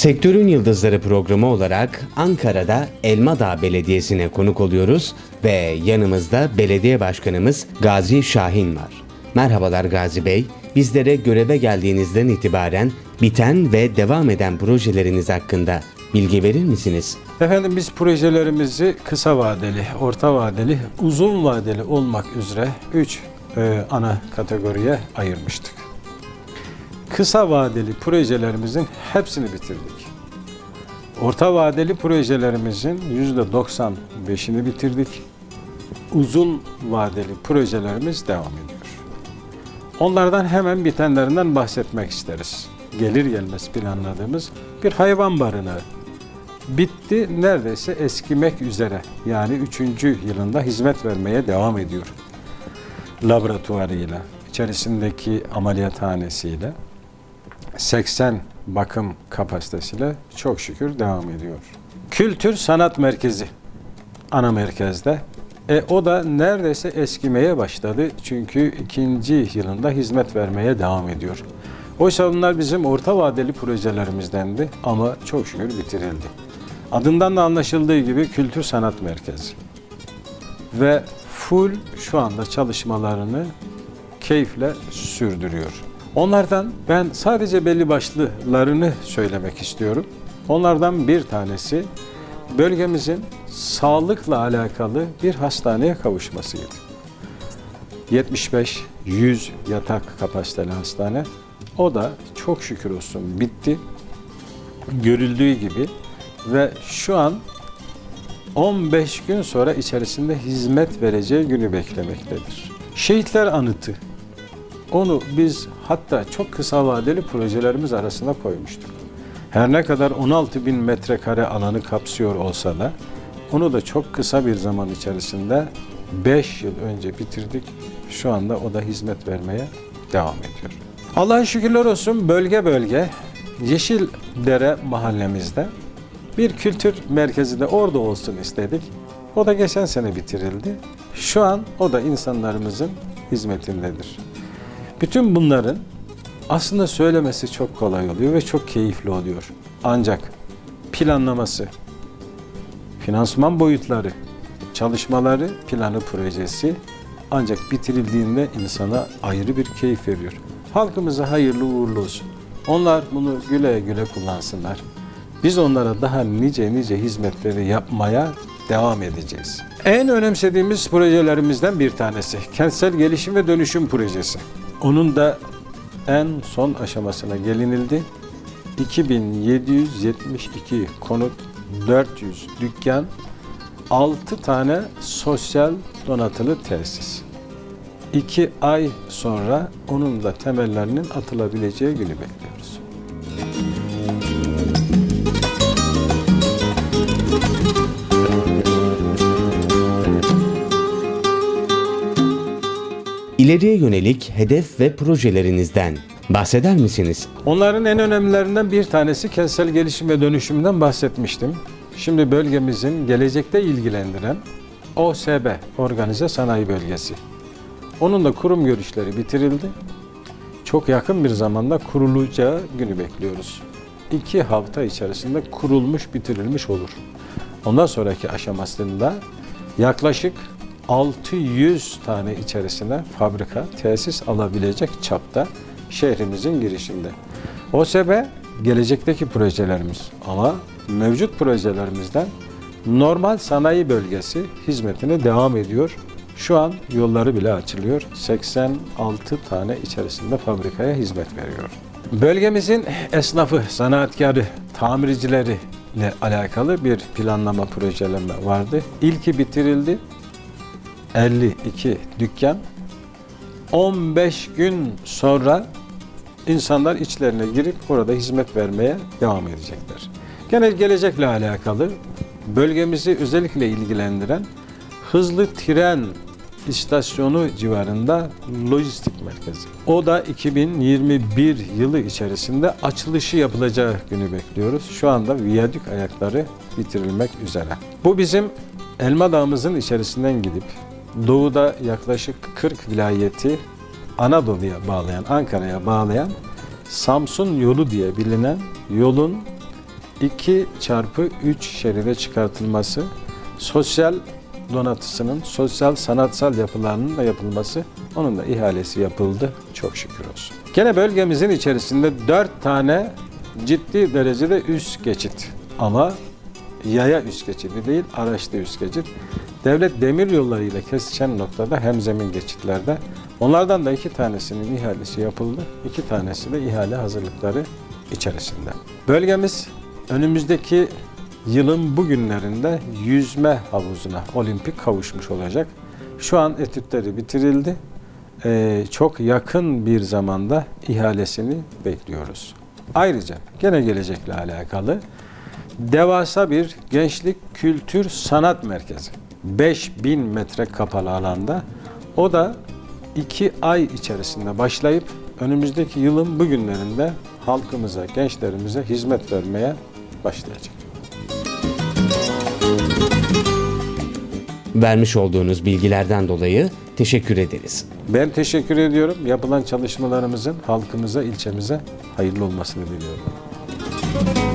Sektörün Yıldızları programı olarak Ankara'da Elmadağ Belediyesi'ne konuk oluyoruz ve yanımızda belediye başkanımız Gazi Şahin var. Merhabalar Gazi Bey. Bizlere göreve geldiğinizden itibaren biten ve devam eden projeleriniz hakkında bilgi verir misiniz? Efendim biz projelerimizi kısa vadeli, orta vadeli, uzun vadeli olmak üzere 3 ana kategoriye ayırmıştık. Kısa vadeli projelerimizin hepsini bitirdik. Orta vadeli projelerimizin %95'ini bitirdik. Uzun vadeli projelerimiz devam ediyor. Onlardan hemen bitenlerinden bahsetmek isteriz. Gelir gelmez planladığımız bir hayvan barınağı bitti neredeyse eskimek üzere. Yani üçüncü yılında hizmet vermeye devam ediyor. Laboratuvarıyla, içerisindeki ameliyathanesiyle, 80 bakım kapasitesiyle çok şükür devam ediyor. Kültür Sanat Merkezi ana merkezde. E, o da neredeyse eskimeye başladı çünkü ikinci yılında hizmet vermeye devam ediyor. Oysa bunlar bizim orta vadeli projelerimizdendi ama çok şükür bitirildi. Adından da anlaşıldığı gibi Kültür Sanat Merkezi. Ve full şu anda çalışmalarını keyifle sürdürüyor. Onlardan ben sadece belli başlılarını söylemek istiyorum. Onlardan bir tanesi bölgemizin sağlıkla alakalı bir hastaneye kavuşmasıydı. 75-100 yatak kapasiteli hastane. O da çok şükür olsun bitti. Görüldüğü gibi ve şu an 15 gün sonra içerisinde hizmet vereceği günü beklemektedir. Şehitler Anıtı. Onu biz hatta çok kısa vadeli projelerimiz arasına koymuştuk. Her ne kadar 16 bin metrekare alanı kapsıyor olsa da onu da çok kısa bir zaman içerisinde 5 yıl önce bitirdik. Şu anda o da hizmet vermeye devam ediyor. Allah'a şükürler olsun bölge bölge Yeşildere mahallemizde bir kültür merkezi de orada olsun istedik. O da geçen sene bitirildi. Şu an o da insanlarımızın hizmetindedir. Bütün bunların aslında söylemesi çok kolay oluyor ve çok keyifli oluyor. Ancak planlaması, finansman boyutları, çalışmaları, planı, projesi ancak bitirildiğinde insana ayrı bir keyif veriyor. Halkımıza hayırlı uğurlu olsun. Onlar bunu güle güle kullansınlar. Biz onlara daha nice nice hizmetleri yapmaya devam edeceğiz. En önemsediğimiz projelerimizden bir tanesi kentsel gelişim ve dönüşüm projesi. Onun da en son aşamasına gelinildi. 2772 konut, 400 dükkan, 6 tane sosyal donatılı tesis. 2 ay sonra onun da temellerinin atılabileceği günü bekliyoruz. İleriye yönelik hedef ve projelerinizden bahseder misiniz? Onların en önemlilerinden bir tanesi kentsel gelişim ve dönüşümden bahsetmiştim. Şimdi bölgemizin gelecekte ilgilendiren OSB, Organize Sanayi Bölgesi. Onun da kurum görüşleri bitirildi. Çok yakın bir zamanda kurulacağı günü bekliyoruz. İki hafta içerisinde kurulmuş, bitirilmiş olur. Ondan sonraki aşamasında yaklaşık 600 tane içerisine fabrika, tesis alabilecek çapta şehrimizin girişinde. OSB gelecekteki projelerimiz ama mevcut projelerimizden normal sanayi bölgesi hizmetine devam ediyor. Şu an yolları bile açılıyor. 86 tane içerisinde fabrikaya hizmet veriyor. Bölgemizin esnafı, sanatkarı, tamircileri ile alakalı bir planlama projeleme vardı. İlki bitirildi. 52 dükkan 15 gün sonra insanlar içlerine girip orada hizmet vermeye devam edecekler. Gene gelecekle alakalı bölgemizi özellikle ilgilendiren hızlı tren istasyonu civarında lojistik merkezi. O da 2021 yılı içerisinde açılışı yapılacağı günü bekliyoruz. Şu anda viyadük ayakları bitirilmek üzere. Bu bizim Elma Dağımızın içerisinden gidip doğuda yaklaşık 40 vilayeti Anadolu'ya bağlayan, Ankara'ya bağlayan Samsun yolu diye bilinen yolun 2 çarpı 3 şeride çıkartılması, sosyal donatısının, sosyal sanatsal yapılarının da yapılması, onun da ihalesi yapıldı. Çok şükür olsun. Gene bölgemizin içerisinde 4 tane ciddi derecede üst geçit ama yaya üst geçidi değil, araçlı üst geçit. Devlet demir yollarıyla kesişen noktada hem zemin geçitlerde. Onlardan da iki tanesinin ihalesi yapıldı. iki tanesi de ihale hazırlıkları içerisinde. Bölgemiz önümüzdeki yılın bugünlerinde yüzme havuzuna olimpik kavuşmuş olacak. Şu an etütleri bitirildi. Ee, çok yakın bir zamanda ihalesini bekliyoruz. Ayrıca gene gelecekle alakalı devasa bir gençlik kültür sanat merkezi. 5000 metre kapalı alanda. O da 2 ay içerisinde başlayıp önümüzdeki yılın bugünlerinde halkımıza, gençlerimize hizmet vermeye başlayacak. Vermiş olduğunuz bilgilerden dolayı teşekkür ederiz. Ben teşekkür ediyorum. Yapılan çalışmalarımızın halkımıza, ilçemize hayırlı olmasını diliyorum.